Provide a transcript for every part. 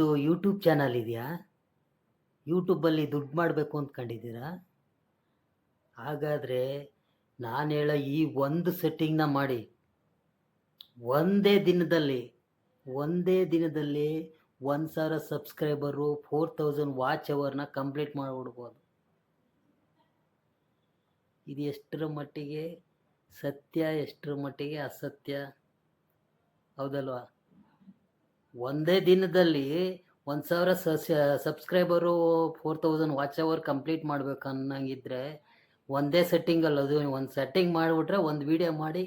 ನಿಮ್ಮದು YouTube channel ಇದೆಯಾ? ಯೂಟ್ಯೂಬಲ್ಲಿ ದುಡ್ಡು ಮಾಡಬೇಕು ಅಂದ್ಕೊಂಡಿದ್ದೀರಾ ಹಾಗಾದರೆ ನಾನು ಹೇಳೋ ಈ ಒಂದು ಸೆಟ್ಟಿಂಗ್ನ ಮಾಡಿ. ಒಂದೇ ದಿನದಲ್ಲಿ ಒಂದೇ ದಿನದಲ್ಲಿ ಒಂದು ಸಾವಿರ ಸಬ್ಸ್ಕ್ರೈಬರು ಫೋರ್ ತೌಸಂಡ್ ವಾಚ್ ಅವರ್ನ ಕಂಪ್ಲೀಟ್ ಮಾಡಿಬಿಡ್ಬೋದು. ಇದು ಎಷ್ಟರ ಮಟ್ಟಿಗೆ ಸತ್ಯ, ಎಷ್ಟರ ಮಟ್ಟಿಗೆ ಅಸತ್ಯ? ಹೌದಲ್ವಾ? ಒಂದೇ ದಿನದಲ್ಲಿ ಒಂದು ಸಾವಿರ subscriber four thousand watch hour complete ಮಾಡ್ಬೇಕು ಅನ್ನಂಗಿದ್ರೆ ಒಂದೇ ಸೆಟ್ಟಿಂಗಲ್ಲಿ ಅದು ಒಂದು ಸೆಟ್ಟಿಂಗ್ ಮಾಡಿಬಿಟ್ರೆ ಒಂದು ವೀಡಿಯೋ ಮಾಡಿ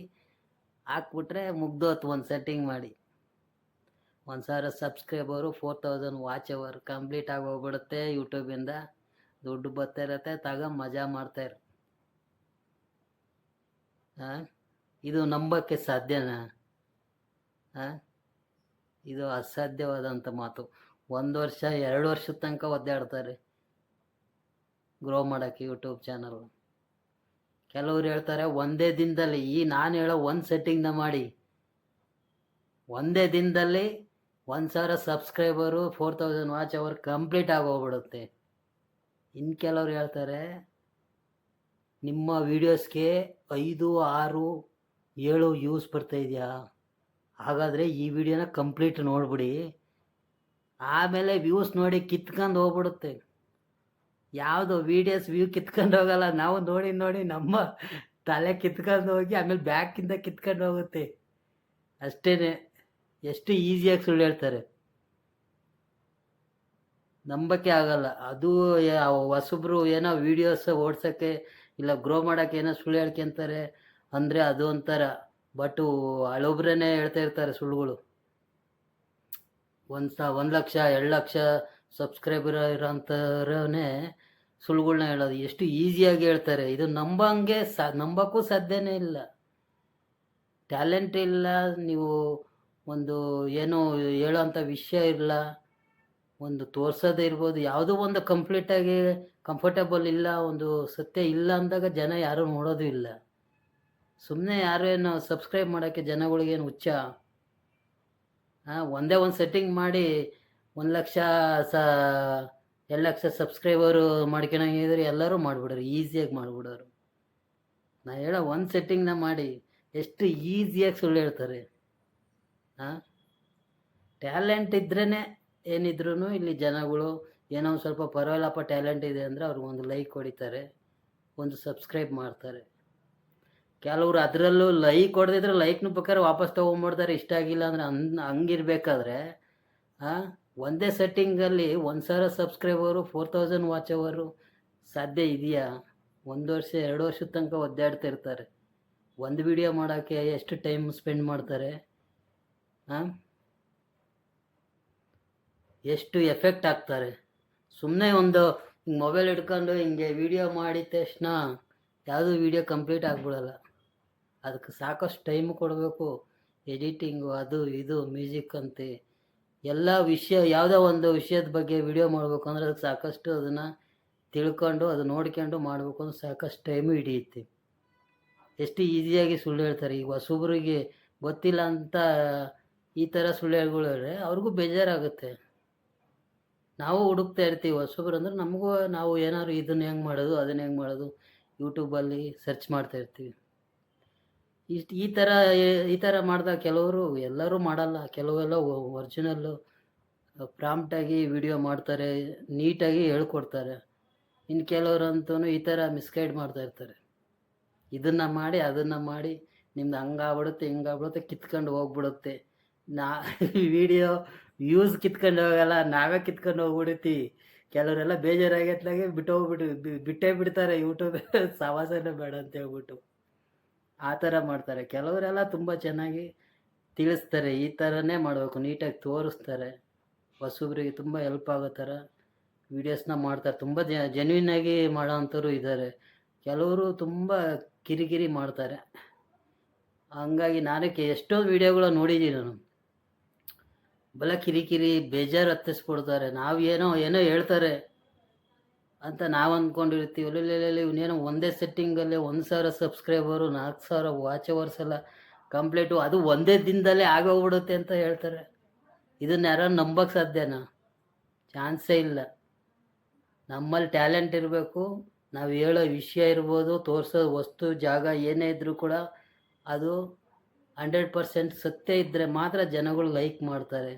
ಹಾಕ್ಬಿಟ್ರೆ ಮುಗ್ದೋತು ಒಂದು ಸೆಟ್ಟಿಂಗ್ ಮಾಡಿ. ಒಂದು ಸಾವಿರ subscriber four thousand watch hour complete ಆಗಿ ಹೋಗ್ಬಿಡುತ್ತೆ ಯೂಟ್ಯೂಬಿಂದ ದುಡ್ಡು ಬರ್ತಾ ಇರತ್ತೆ, ತಗ ಮಜಾ ಮಾಡ್ತಾಯಿರು ಹಾಂ ಇದು ನಂಬೋಕ್ಕೆ ಸಾಧ್ಯನಾ? ಹಾಂ ಇದು ಅಸಾಧ್ಯವಾದಂಥ ಮಾತು. ಒಂದು ವರ್ಷ, ಎರಡು ವರ್ಷದ ತನಕ ಒದ್ದಾಡ್ತಾರೆ ಗ್ರೋ ಮಾಡೋಕ್ಕೆ ಯೂಟ್ಯೂಬ್ ಚಾನಲ್ ಕೆಲವ್ರು ಹೇಳ್ತಾರೆ, ಒಂದೇ ದಿನದಲ್ಲಿ, ಈ ನಾನು ಹೇಳೋ ಒಂದು ಸೆಟ್ಟಿಂಗ್ನ ಮಾಡಿ. ಒಂದೇ ದಿನದಲ್ಲಿ ಒಂದು ಸಾವಿರ subscriber four thousand watch hour complete ಆಗೋಗ್ಬಿಡುತ್ತೆ. ಇನ್ನು ಕೆಲವ್ರು ಹೇಳ್ತಾರೆ, ನಿಮ್ಮ ವೀಡಿಯೋಸ್ಗೆ ಐದು, ಆರು, ಏಳು ವ್ಯೂಸ್ ಬರ್ತಾ ಇದೆಯಾ? ಹಾಗಾದರೆ ಈ ವಿಡಿಯೋನ ಕಂಪ್ಲೀಟ್ ನೋಡ್ಬಿಡಿ. ಆಮೇಲೆ ವ್ಯೂಸ್ ನೋಡಿ ಕಿತ್ಕೊಂಡು ಹೋಗ್ಬಿಡುತ್ತೆ. ಯಾವುದು ವೀಡಿಯೋಸ್ ವ್ಯೂ ಕಿತ್ಕೊಂಡು ಹೋಗಲ್ಲ. ನಾವು ನೋಡಿ ನೋಡಿ ನಮ್ಮ ತಲೆ ಕಿತ್ಕೊಂಡು ಹೋಗಿ ಆಮೇಲೆ ಬ್ಯಾಕಿಂದ ಕಿತ್ಕೊಂಡು ಹೋಗುತ್ತೆ. ಅಷ್ಟೇ ಎಷ್ಟು ಈಸಿಯಾಗಿ ಸುಳ್ಳು ಹೇಳ್ತಾರೆ. ನಂಬಕ್ಕೆ ಆಗಲ್ಲ. ಅದು ಹೊಸಬ್ರು ಏನೋ ವೀಡಿಯೋಸ್ ಓಡ್ಸೋಕ್ಕೆ ಇಲ್ಲ ಗ್ರೋ ಮಾಡೋಕ್ಕೆ ಏನೋ ಸುಳ್ಳು ಹೇಳ್ಕೊಂತಾರೆ. ಅಂದರೆ ಅದು ಒಂಥರ ಬಟ್ಟು ಹಳೊಬ್ರೇ ಹೇಳ್ತಾ ಇರ್ತಾರೆ ಸುಳ್ಳುಗಳು. ಒಂದು ಸ, ಒಂದು ಲಕ್ಷ, ಎರಡು ಲಕ್ಷ ಸಬ್ಸ್ಕ್ರೈಬರ್ ಇರೋಂಥವ್ರೇ ಸುಳ್ಳುಗಳ್ನ ಹೇಳೋದು. ಎಷ್ಟು ಈಸಿಯಾಗಿ ಹೇಳ್ತಾರೆ. ಇದು ನಂಬಂಗೆ ಸಾ, ನಂಬಕ್ಕೂ ಸಾಧ್ಯನೇ ಇಲ್ಲ. ಟ್ಯಾಲೆಂಟ್ ಇಲ್ಲ, ನೀವು ಒಂದು ಏನು ಹೇಳೋಂಥ ವಿಷಯ ಇಲ್ಲ. ಒಂದು ತೋರ್ಸೋದೇ ಇರ್ಬೋದು. ಯಾವುದೋ ಒಂದು ಕಂಪ್ಲೀಟಾಗಿ ಕಂಫರ್ಟೇಬಲ್ ಇಲ್ಲ, ಒಂದು ಸತ್ಯ ಇಲ್ಲ ಅಂದಾಗ ಜನ ಯಾರೂ ನೋಡೋದು ಇಲ್ಲ. ಸುಮ್ಮನೆ ಯಾರೇನು ಸಬ್ಸ್ಕ್ರೈಬ್ ಮಾಡೋಕ್ಕೆ ಜನಗಳಿಗೇನು ಹುಚ್ಚ? ಹಾಂ, ಒಂದೇ ಒಂದು ಸೆಟ್ಟಿಂಗ್ ಮಾಡಿ ಒಂದು ಲಕ್ಷ ಸ, ಎರಡು ಲಕ್ಷ ಸಬ್ಸ್ಕ್ರೈಬರು ಮಾಡ್ಕೊಳಂಗಿದ್ರೆ ಎಲ್ಲರೂ ಮಾಡಿಬಿಡೋರು ಈಸಿಯಾಗಿ ಮಾಡಿಬಿಡೋರು. ನಾ ಹೇಳೋ ಒಂದು ಸೆಟ್ಟಿಂಗ್ನ ಮಾಡಿ ಎಷ್ಟು ಈಸಿಯಾಗಿ ಸುಳ್ಳು ಹೇಳ್ತಾರೆ. ಹಾಂ ಟ್ಯಾಲೆಂಟ್ ಇದ್ರೇ ಏನಿದ್ರೂ ಇಲ್ಲಿ ಜನಗಳು ಏನೋ ಒಂದು ಸ್ವಲ್ಪ ಪರವಾಗಿಲ್ಲಪ್ಪ ಟ್ಯಾಲೆಂಟ್ ಇದೆ ಅಂದರೆ ಅವ್ರಿಗೆ ಒಂದು ಲೈಕ್ ಹೊಡಿತಾರೆ, ಒಂದು ಸಬ್ಸ್ಕ್ರೈಬ್ ಮಾಡ್ತಾರೆ. ಕೆಲವರು ಅದರಲ್ಲೂ ಲೈಕ್ ಹೊಡೆದಿದ್ರೆ ಲೈಕ್ನು ಬೇಕಾದ್ರೆ ವಾಪಸ್ ತೊಗೊಂಬಿಡ್ತಾರೆ ಇಷ್ಟ ಆಗಿಲ್ಲ ಅಂದರೆ ಅನ್ ಹಂಗಿರ್ಬೇಕಾದ್ರೆ ಒಂದೇ ಸೆಟ್ಟಿಂಗಲ್ಲಿ ಒಂದು ಸಾವಿರ ಸಬ್ಸ್ಕ್ರೈಬರು ಫೋರ್ ತೌಸಂಡ್ ವಾಚ್ ಅವರು ಸಾಧ್ಯ ಇದೆಯಾ? ಒಂದು ವರ್ಷ, ಎರಡು ವರ್ಷದ ತನಕ ಒದ್ದಾಡ್ತಿರ್ತಾರೆ ಒಂದು ವಿಡಿಯೋ ಮಾಡೋಕ್ಕೆ ಎಷ್ಟು ಟೈಮ್ ಸ್ಪೆಂಡ್ ಮಾಡ್ತಾರೆ? ಹಾಂ ಎಷ್ಟು ಎಫೆಕ್ಟ್ ಆಗ್ತಾರೆ ಸುಮ್ಮನೆ ಒಂದು ಮೊಬೈಲ್ ಹಿಡ್ಕೊಂಡು ಹಿಂಗೆ ವಿಡಿಯೋ ಮಾಡಿದ ತಕ್ಷಣ ಯಾವುದೂ ವಿಡಿಯೋ ಕಂಪ್ಲೀಟ್ ಆಗ್ಬಿಡಲ್ಲ. ಅದಕ್ಕೆ ಸಾಕಷ್ಟು ಟೈಮ್ ಕೊಡಬೇಕು. ಎಡಿಟಿಂಗು ಅದು ಇದು ಮ್ಯೂಸಿಕ್ ಅಂತೆ. ಎಲ್ಲ ವಿಷಯ, ಯಾವುದೋ ಒಂದು ವಿಷಯದ ಬಗ್ಗೆ ವಿಡಿಯೋ ಮಾಡಬೇಕು ಅಂದರೆ ಅದಕ್ಕೆ ಸಾಕಷ್ಟು ಅದನ್ನು ತಿಳ್ಕೊಂಡು, ಅದು ನೋಡ್ಕೊಂಡು ಮಾಡಬೇಕು ಅಂದ್ರೆ ಸಾಕಷ್ಟು ಟೈಮು ಹಿಡಿಯುತ್ತೆ. ಎಷ್ಟು ಈಸಿಯಾಗಿ ಸುಳ್ಳು ಹೇಳ್ತಾರೆ. ಈಗ ಹೊಸಬ್ರಿಗೆ ಗೊತ್ತಿಲ್ಲ ಅಂತ ಈ ಥರ ಸುಳ್ಳು ಹೇಳಿದ್ರೆ ಅವ್ರಿಗೂ ಬೇಜಾರಾಗುತ್ತೆ. ನಾವು ಹುಡುಕ್ತಾ ಇರ್ತೀವಿ ಹೊಸಬ್ರು ಅಂದ್ರೆ ನಮಗೂ ನಾವು ಏನಾದ್ರು ಇದನ್ನು ಹೆಂಗೆ ಮಾಡೋದು, ಅದನ್ನು ಹೆಂಗೆ ಮಾಡೋದು ಯೂಟ್ಯೂಬಲ್ಲಿ ಸರ್ಚ್ ಮಾಡ್ತಾ ಇರ್ತೀವಿ. ಇಷ್ಟು ಈ ಥರ ಈ ಥರ ಮಾಡ್ದಾಗ ಕೆಲವರು ಎಲ್ಲರೂ ಮಾಡಲ್ಲ. ಕೆಲವೆಲ್ಲ ಒರಿಜಿನಲ್ಲು ಪ್ರಾಂಪ್ಟಾಗಿ ವಿಡಿಯೋ ಮಾಡ್ತಾರೆ ನೀಟಾಗಿ ಹೇಳ್ಕೊಡ್ತಾರೆ. ಇನ್ನು ಕೆಲವ್ರಂತೂ ಈ ಥರ ಮಿಸ್ಗೈಡ್ ಮಾಡ್ತಾ ಇರ್ತಾರೆ. ಇದನ್ನು ಮಾಡಿ, ಅದನ್ನು ಮಾಡಿ, ನಿಮ್ದು ಹಂಗಾಗ್ಬಿಡುತ್ತೆ, ಹಿಂಗಾಗ್ಬಿಡುತ್ತೆ, ಕಿತ್ಕೊಂಡು ಹೋಗ್ಬಿಡುತ್ತೆ. ನಾ ವಿಡಿಯೋ ವ್ಯೂಸ್ ಕಿತ್ಕೊಂಡು ಹೋಗಲ್ಲ, ನಾವೇ ಕಿತ್ಕೊಂಡು ಹೋಗ್ಬಿಡುತ್ತಿ. ಕೆಲವರೆಲ್ಲ ಬೇಜಾರಾಗತ್ಲಾಗೆ ಬಿಟ್ಟು ಹೋಗ್ಬಿಟ್ಟು ಬಿಟ್ಟೇ ಬಿಡ್ತಾರೆ ಯೂಟ್ಯೂಬ್ ಸವಾಸನೇ ಬೇಡ ಅಂತ ಹೇಳ್ಬಿಟ್ಟು. ಆ ಥರ ಮಾಡ್ತಾರೆ. ಕೆಲವರೆಲ್ಲ ತುಂಬ ಚೆನ್ನಾಗಿ ತಿಳಿಸ್ತಾರೆ. ಈ ಥರನೇ ಮಾಡಬೇಕು. ನೀಟಾಗಿ ತೋರಿಸ್ತಾರೆ. ಹೊಸಬ್ರಿಗೆ ತುಂಬ ಹೆಲ್ಪ್ ಆಗೋ ಥರ ವೀಡಿಯೋಸ್ನ ಮಾಡ್ತಾರೆ. ತುಂಬ ಜೆನ್ಯೂನ್ ಆಗಿ ಮಾಡೋ ಅಂಥವ್ರು ಇದ್ದಾರೆ. ಕೆಲವರು ತುಂಬ ಕಿರಿಕಿರಿ ಮಾಡ್ತಾರೆ. ಹಂಗಾಗಿ ನಾನು ಎಷ್ಟೋ ವೀಡಿಯೋಗಳು ವೀಡಿಯೋಗಳ ನೋಡಿದ್ದೀನಿ ನಾನು. ಬಲ ಕಿರಿಕಿರಿ, ಬೇಜಾರು ಹತ್ತಿಸ್ಬಿಡ್ತಾರೆ. ನಾವು ಏನೋ ಏನೋ ಹೇಳ್ತಾರೆ. ಅಂತ ನಾವು ಅಂದ್ಕೊಂಡಿರ್ತೀವಿ ಅಲ್ಲಲ್ಲಿ ಇವನೇನೋ ಒಂದೇ ಸೆಟ್ಟಿಂಗಲ್ಲೇ ಒಂದು ಸಾವಿರ ಸಬ್ಸ್ಕ್ರೈಬರು ನಾಲ್ಕು ಸಾವಿರ ವಾಚ್ ಅವರ್ಸ್ ಎಲ್ಲ ಕಂಪ್ಲೀಟು ಅದು ಒಂದೇ ದಿನದಲ್ಲೇ ಆಗೋಗ್ಬಿಡುತ್ತೆ ಅಂತ ಹೇಳ್ತಾರೆ. ಇದನ್ನ ಯಾರು ನಂಬಕ್ಕೆ ಸಾಧ್ಯನಾ? ಚಾನ್ಸೇ ಇಲ್ಲ. ನಮ್ಮಲ್ಲಿ ಟ್ಯಾಲೆಂಟ್ ಇರಬೇಕು. ನಾವು ಹೇಳೋ ವಿಷಯ ಇರ್ಬೋದು, ತೋರಿಸೋ ವಸ್ತು, ಜಾಗ ಏನೇ ಇದ್ದರೂ ಕೂಡ ಅದು ಹಂಡ್ರೆಡ್ ಪರ್ಸೆಂಟ್ ಸತ್ಯ ಇದ್ದರೆ ಮಾತ್ರ ಜನಗಳು ಲೈಕ್ ಮಾಡ್ತಾರೆ.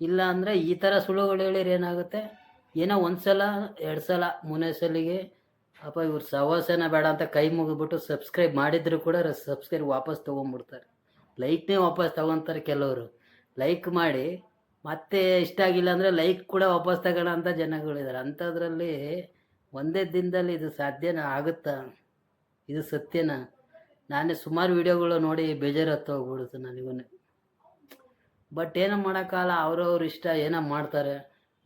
ಇಲ್ಲ ಅಂದರೆ ಈ ಥರ ಸುಳ್ಳುಗಳು ಹೇಳಿದ್ರೆ ಏನಾಗುತ್ತೆ? ಏನೋ ಒಂದು ಸಲ ಎರಡು ಸಲ ಮೂನೇ ಸಲಿಗೆ. ಅಪ್ಪ ಇವ್ರು ಸವಾಸನ ಬೇಡ ಅಂತ ಕೈ ಮುಗಿದ್ಬಿಟ್ಟು ಸಬ್ಸ್ಕ್ರೈಬ್ ಮಾಡಿದ್ರು ಕೂಡ ಸಬ್ಸ್ಕ್ರೈಬ್ ವಾಪಸ್ ತೊಗೊಂಬಿಡ್ತಾರೆ ಲೈಕ್ನೇ ವಾಪಸ್ ತಗೊತಾರೆ ಕೆಲವರು. ಲೈಕ್ ಮಾಡಿ, ಮತ್ತೆ ಇಷ್ಟ ಆಗಿಲ್ಲ ಅಂದರೆ ಲೈಕ್ ಕೂಡ ವಾಪಸ್ ತಗೋಣ ಅಂತ ಜನಗಳಿದ್ದಾರೆ ಅಂಥದ್ರಲ್ಲಿ ಒಂದೇ ದಿನದಲ್ಲಿ ಇದು ಸಾಧ್ಯನ ಆಗುತ್ತಾ? ಇದು ಸತ್ಯನಾ? ನಾನೇ ಸುಮಾರು ವೀಡಿಯೋಗಳು ನೋಡಿ ಬೇಜಾರು ಹತ್ತು ಹೋಗ್ಬಿಡುತ್ತೆ ನನಗೂ ಬಟ್ ಏನೋ ಮಾಡೋಕ್ಕಲ್ಲ ಅವ್ರವ್ರ ಇಷ್ಟ, ಏನೋ ಮಾಡ್ತಾರೆ.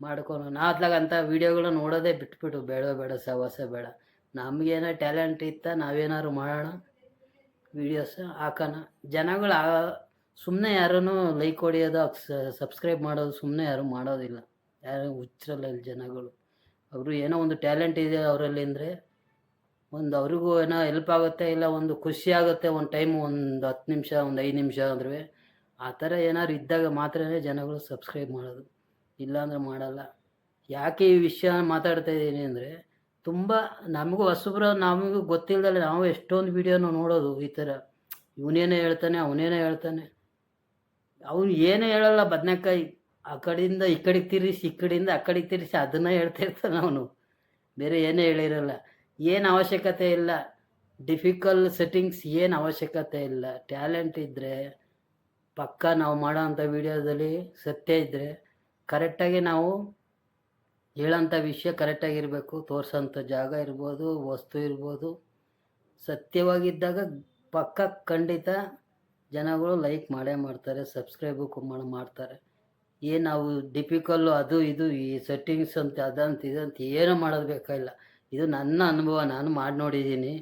ಮಾಡ್ಕೊಂಡು ನಾ ಅದ್ಲಾಗ ಅಂಥ ವೀಡಿಯೋಗಳು ನೋಡೋದೇ ಬಿಟ್ಬಿಟ್ಟು ಬೇಡ ಬೇಡ, ಸವಾಸ ಬೇಡ. ನಮಗೇನೋ ಟ್ಯಾಲೆಂಟ್ ಇತ್ತ ನಾವೇನಾದ್ರು ಮಾಡೋಣ? ವೀಡಿಯೋಸ್ ಹಾಕೋಣ. ಜನಗಳು ಸುಮ್ಮನೆ ಯಾರೂ ಲೈಕ್ ಹೊಡಿಯೋದು ಸಬ್ಸ್ಕ್ರೈಬ್ ಮಾಡೋದು ಸುಮ್ಮನೆ ಯಾರೂ ಮಾಡೋದಿಲ್ಲ. ಯಾರು ಹುಚ್ಚರಲ್ಲ ಇಲ್ಲಿ ಜನಗಳು. ಅವರು ಏನೋ ಒಂದು ಟ್ಯಾಲೆಂಟ್ ಇದೆ ಅವರಲ್ಲಿ ಅಂದರೆ ಒಂದು ಅವ್ರಿಗೂ ಏನೋ ಹೆಲ್ಪ್ ಆಗುತ್ತೆ, ಇಲ್ಲ ಒಂದು ಖುಷಿ ಆಗುತ್ತೆ ಒಂದು ಟೈಮ್ ಒಂದು ಹತ್ತು ನಿಮಿಷ, ಒಂದು ಐದು ನಿಮಿಷ ಅಂದ್ರೆ ಆ ಥರ ಏನಾದ್ರು ಇದ್ದಾಗ ಮಾತ್ರನೇ ಜನಗಳು ಸಬ್ಸ್ಕ್ರೈಬ್ ಮಾಡೋದು. ಇಲ್ಲಾಂದ್ರೆ ಮಾಡಲ್ಲ. ಯಾಕೆ ಈ ವಿಷಯ ಮಾತಾಡ್ತಾ ಇದ್ದೀನಿ ಅಂದರೆ, ತುಂಬ ನಮಗೂ ಹೊಸಬ್ರ ನಮಗೂ ಗೊತ್ತಿಲ್ಲದಲ್ಲ ನಾವು ಎಷ್ಟೊಂದು ವಿಡಿಯೋನ ನೋಡೋದು ಈ ಥರ. ಇವನೇನೇ ಹೇಳ್ತಾನೆ, ಅವನೇನೇ ಹೇಳ್ತಾನೆ. ಅವನು ಏನೇ ಹೇಳಲ್ಲ ಬದನೆಕಾಯಿ. ಆ ಕಡೆಯಿಂದ ಈ ಕಡೆಗೆ ತಿರ್ಗಿಸಿ, ಈ ಕಡೆಯಿಂದ ಆ ಕಡೆಗೆ ತಿರ್ಗಿಸಿ ಅದನ್ನು ಹೇಳ್ತಾ ಇರ್ತಾನೆ ಅವನು. ಬೇರೆ ಏನೇ ಹೇಳಿರಲ್ಲ. ಏನು ಅವಶ್ಯಕತೆ ಇಲ್ಲ. ಡಿಫಿಕಲ್ ಸೆಟ್ಟಿಂಗ್ಸ್ ಏನು ಅವಶ್ಯಕತೆ ಇಲ್ಲ. ಟ್ಯಾಲೆಂಟ್ ಇದ್ದರೆ ಪಕ್ಕ ನಾವು ಮಾಡೋ ಅಂಥ ವೀಡಿಯೋದಲ್ಲಿ ಸತ್ಯ ಇದ್ದರೆ ಕರೆಕ್ಟಾಗಿ ನಾವು ಹೇಳೋಂಥ ವಿಷಯ ಕರೆಕ್ಟಾಗಿರಬೇಕು ತೋರಿಸೋಂಥ ಜಾಗ ಇರ್ಬೋದು, ವಸ್ತು ಇರ್ಬೋದು. ಸತ್ಯವಾಗಿದ್ದಾಗ ಪಕ್ಕ ಖಂಡಿತ ಜನಗಳು ಲೈಕ್ ಮಾಡೇ ಮಾಡ್ತಾರೆ, ಸಬ್ಸ್ಕ್ರೈಬು ಮಾಡಿ ಮಾಡ್ತಾರೆ. ಏನು ನಾವು ಡಿಫಿಕಲ್ಲು ಅದು ಇದು ಈ ಸೆಟ್ಟಿಂಗ್ಸ್ ಅಂತ, ಅದಂತ ಇದಂತ ಏನೂ ಮಾಡೋದು ಬೇಕಾಗಿಲ್ಲ. ಇದು ನನ್ನ ಅನುಭವ, ನಾನು ಮಾಡಿ ನೋಡಿದ್ದೀನಿ.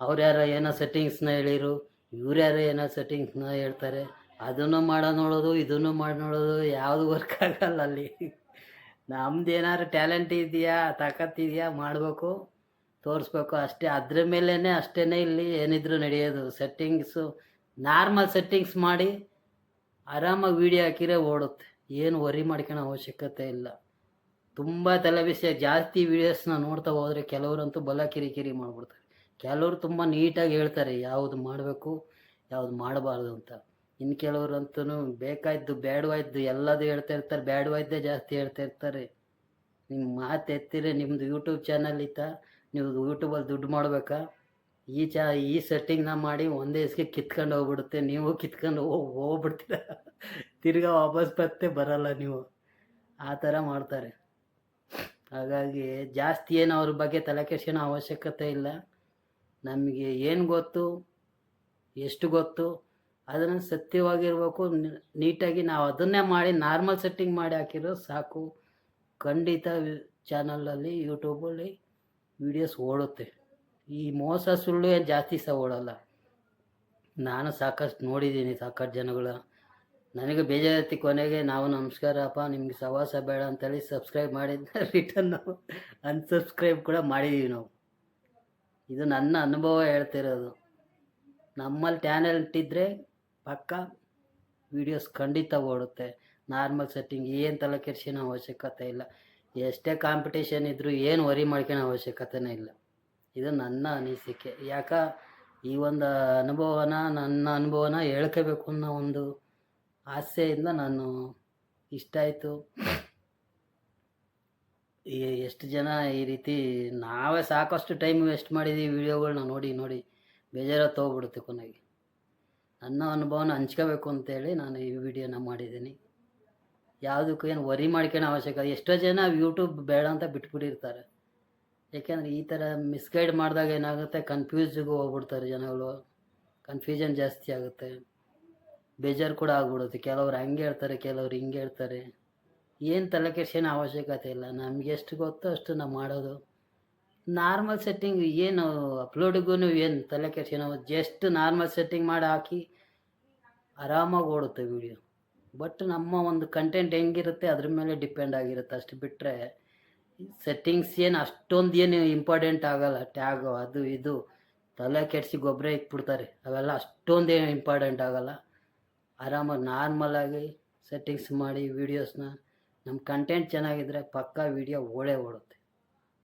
ಅವ್ರು ಯಾರೋ ಏನೋ ಸೆಟ್ಟಿಂಗ್ಸ್ನ ಹೇಳಿರು ಇವ್ರು ಯಾರೋ ಏನೋ ಸೆಟ್ಟಿಂಗ್ಸ್ನ ಹೇಳ್ತಾರೆ. ಅದನ್ನು ಮಾಡೋ ನೋಡೋದು, ಇದನ್ನು ಮಾಡಿ ನೋಡೋದು, ಯಾವುದು ವರ್ಕ್ ಆಗಲ್ಲ ಅಲ್ಲಿ. ನಮ್ದು ಏನಾದ್ರು ಟ್ಯಾಲೆಂಟ್ ಇದೆಯಾ, ತಾಕತ್ತಿದೆಯಾ, ಮಾಡಬೇಕು, ತೋರಿಸ್ಬೇಕು, ಅಷ್ಟೇ. ಅದ್ರ ಮೇಲೇ ಅಷ್ಟೇ ಇಲ್ಲಿ ಏನಿದ್ರು ನಡೆಯೋದು. ಸೆಟ್ಟಿಂಗ್ಸು ನಾರ್ಮಲ್ ಸೆಟ್ಟಿಂಗ್ಸ್ ಮಾಡಿ ಆರಾಮಾಗಿ ವೀಡಿಯೋ ಹಾಕಿದ್ರೆ ಓಡುತ್ತೆ. ಏನು ವರಿ ಮಾಡ್ಕೊಳೋ ಅವಶ್ಯಕತೆ ಇಲ್ಲ. ತುಂಬ ತಲೆಬಿಸಿಯ ಜಾಸ್ತಿ ವೀಡಿಯೋಸ್ನ ನೋಡ್ತಾ ಹೋದರೆ ಕೆಲವರಂತೂ ಬಲ ಕಿರಿಕಿರಿ ಮಾಡಿಬಿಡ್ತಾರೆ. ಕೆಲವರು ತುಂಬ ನೀಟಾಗಿ ಹೇಳ್ತಾರೆ, ಯಾವುದು ಮಾಡಬೇಕು, ಯಾವುದು ಮಾಡಬಾರ್ದು ಅಂತ. ಇನ್ನು ಕೆಲವ್ರಂತೂ ಬೇಕಾಯ್ತು ಬೇಡವಾಯ್ತು ಎಲ್ಲದು ಹೇಳ್ತಾ ಇರ್ತಾರೆ ಬೇಡವಾಯ್ದೇ ಜಾಸ್ತಿ ಹೇಳ್ತಾ ಇರ್ತಾರೆ. ನಿಮ್ಮ ಮಾತು ಎತ್ತಿರಿ ನಿಮ್ಮದು ಯೂಟ್ಯೂಬ್ ಚಾನಲ್ ಇತ್ತ? ನೀವು ಯೂಟ್ಯೂಬಲ್ಲಿ ದುಡ್ಡು ಮಾಡಬೇಕಾ? ಈ ಚಾ, ಈ ಸೆಟ್ಟಿಂಗ್ನ ಮಾಡಿ ಒಂದೇ ಹೆಸ್ಗೆ ಕಿತ್ಕೊಂಡು ಹೋಗ್ಬಿಡುತ್ತೆ. ನೀವು ಕಿತ್ಕೊಂಡು ಹೋಗ್ ಹೋಗ್ಬಿಡ್ತೀರ? ತಿರ್ಗಾ ವಾಪಸ್ ಬತ್ತೆ, ಬರಲ್ಲ ನೀವು. ಆ ಥರ ಮಾಡ್ತಾರೆ. ಹಾಗಾಗಿ ಜಾಸ್ತಿ ಏನು ಅವ್ರ ಬಗ್ಗೆ ತಲೆ ಕೆಡ್ಸೋಣ ಅವಶ್ಯಕತೆ ಇಲ್ಲ. ನಮಗೆ ಏನು ಗೊತ್ತು? ಎಷ್ಟು ಗೊತ್ತು? ಅದನ್ನು ಸತ್ಯವಾಗಿರಬೇಕು. ನೀಟಾಗಿ ನಾವು ಅದನ್ನೇ ಮಾಡಿ, ನಾರ್ಮಲ್ ಸೆಟ್ಟಿಂಗ್ ಮಾಡಿ ಹಾಕಿರೋ ಸಾಕು. ಖಂಡಿತ ಚಾನಲಲ್ಲಿ, ಯೂಟ್ಯೂಬಲ್ಲಿ ವೀಡಿಯೋಸ್ ಓಡುತ್ತೆ. ಈ ಮೋಸ, ಸುಳ್ಳು ಏನು ಜಾಸ್ತಿ ಸಹ ಓಡಲ್ಲ. ನಾನು ಸಾಕಷ್ಟು ನೋಡಿದ್ದೀನಿ, ಸಾಕಷ್ಟು ಜನಗಳ. ನನಗೆ ಬೇಜಾರತಿ ಕೊನೆಗೆ, ನಾವು ನಮಸ್ಕಾರಪ್ಪ ನಿಮ್ಗೆ ಸವಾಸ ಬೇಡ ಅಂತೇಳಿ ಸಬ್ಸ್ಕ್ರೈಬ್ ಮಾಡಿದ್ದ ರಿಟರ್ನ್ ನಾವು ಅನ್ಸಬ್ಸ್ಕ್ರೈಬ್ ಕೂಡ ಮಾಡಿದ್ದೀವಿ ನಾವು. ಇದು ನನ್ನ ಅನುಭವ ಹೇಳ್ತಿರೋದು. ನಮ್ಮಲ್ಲಿ ಟ್ಯಾಲೆಂಟ್ ಇದ್ದರೆ ಪಕ್ಕ ವೀಡಿಯೋಸ್ ಖಂಡಿತ ಓಡುತ್ತೆ. ನಾರ್ಮಲ್ ಸೆಟ್ಟಿಂಗ್ ಏನು ತಲೆ ಕೆಡ್ಸಿನ ಅವಶ್ಯಕತೆ ಇಲ್ಲ. ಎಷ್ಟೇ ಕಾಂಪಿಟೇಷನ್ ಇದ್ದರೂ ಏನು ವರಿ ಮಾಡ್ಕೊಳೋ ಅವಶ್ಯಕತೆನೇ ಇಲ್ಲ. ಇದು ನನ್ನ ಅನಿಸಿಕೆ. ಯಾಕ? ಈ ಒಂದು ಅನುಭವನ, ನನ್ನ ಅನುಭವನ ಹೇಳ್ಕೋಬೇಕು ಅನ್ನೋ ಒಂದು ಆಸೆಯಿಂದ ನಾನು ಇಷ್ಟ ಆಯಿತು. ಎಷ್ಟು ಜನ ಈ ರೀತಿ ನಾವೇ ಸಾಕಷ್ಟು ಟೈಮ್ ವೇಸ್ಟ್ ಮಾಡಿದ್ದೀವಿ ವೀಡಿಯೋಗಳನ್ನ ನೋಡಿ ನೋಡಿ. ಬೇಜಾರತ್ತು ಹೋಗ್ಬಿಡುತ್ತೆ ಕೊನೆಗೆ. ನನ್ನ ಅನುಭವನ ಹಂಚ್ಕೋಬೇಕು ಅಂತೇಳಿ ನಾನು ಈ ವಿಡಿಯೋನ ಮಾಡಿದ್ದೀನಿ. ಯಾವುದಕ್ಕೂ ಏನು ವರಿ ಮಾಡ್ಕೊಳೋ ಅವಶ್ಯಕ ಎಷ್ಟೋ ಜನ ಯೂಟ್ಯೂಬ್ ಬೇಡ ಅಂತ ಬಿಟ್ಬಿಟ್ಟಿರ್ತಾರೆ. ಏಕೆಂದರೆ ಈ ಥರ ಮಿಸ್ಗೈಡ್ ಮಾಡಿದಾಗ ಏನಾಗುತ್ತೆ? ಕನ್ಫ್ಯೂಸ್ಗೂ ಹೋಗ್ಬಿಡ್ತಾರೆ ಜನಗಳು. ಕನ್ಫ್ಯೂಷನ್ ಜಾಸ್ತಿ ಆಗುತ್ತೆ. ಬೇಜಾರು ಕೂಡ ಆಗ್ಬಿಡುತ್ತೆ. ಕೆಲವ್ರು ಹಂಗೆ ಹೇಳ್ತಾರೆ, ಕೆಲವ್ರು ಹಿಂಗೆ ಹೇಳ್ತಾರೆ. ಏನು ತಲೆ ಕೆಡ್ಸೋಣ ಅವಶ್ಯಕತೆ ಇಲ್ಲ. ನಮ್ಗೆ ಎಷ್ಟು ಗೊತ್ತೋ ಅಷ್ಟು ನಾವು ಮಾಡೋದು. ನಾರ್ಮಲ್ ಸೆಟ್ಟಿಂಗ್ ಏನು ಅಪ್ಲೋಡಿಗೂ ಏನು ತಲೆ ಕೆಡ್ಸೋಣ ಜಸ್ಟ್ ನಾರ್ಮಲ್ ಸೆಟ್ಟಿಂಗ್ ಮಾಡಿ ಹಾಕಿ ಆರಾಮಾಗಿ ಓಡುತ್ತೆ ವಿಡಿಯೋ ಬಟ್ ನಮ್ಮ ಒಂದು ಕಂಟೆಂಟ್ ಹೆಂಗಿರುತ್ತೆ ಅದ್ರ ಮೇಲೆ ಡಿಪೆಂಡ್ ಆಗಿರುತ್ತೆ. ಅಷ್ಟು ಬಿಟ್ಟರೆ ಸೆಟ್ಟಿಂಗ್ಸ್ ಏನು ಅಷ್ಟೊಂದು ಏನು ಇಂಪಾರ್ಟೆಂಟ್ ಆಗಲ್ಲ. ಟ್ಯಾಗು ಅದು ಇದು ತಲೆ ಕೆಡಿಸಿ ಗೊಬ್ಬರ ಇಟ್ಬಿಡ್ತಾರೆ ಅವೆಲ್ಲ ಅಷ್ಟೊಂದು ಏನು ಇಂಪಾರ್ಟೆಂಟ್ ಆಗಲ್ಲ. ಆರಾಮಾಗಿ ನಾರ್ಮಲಾಗಿ ಸೆಟ್ಟಿಂಗ್ಸ್ ಮಾಡಿ ವೀಡಿಯೋಸ್ನ ನಮ್ಮ ಕಂಟೆಂಟ್ ಚೆನ್ನಾಗಿದ್ದರೆ ಪಕ್ಕಾ ವೀಡಿಯೋ ಓಡೇ ಓಡುತ್ತೆ.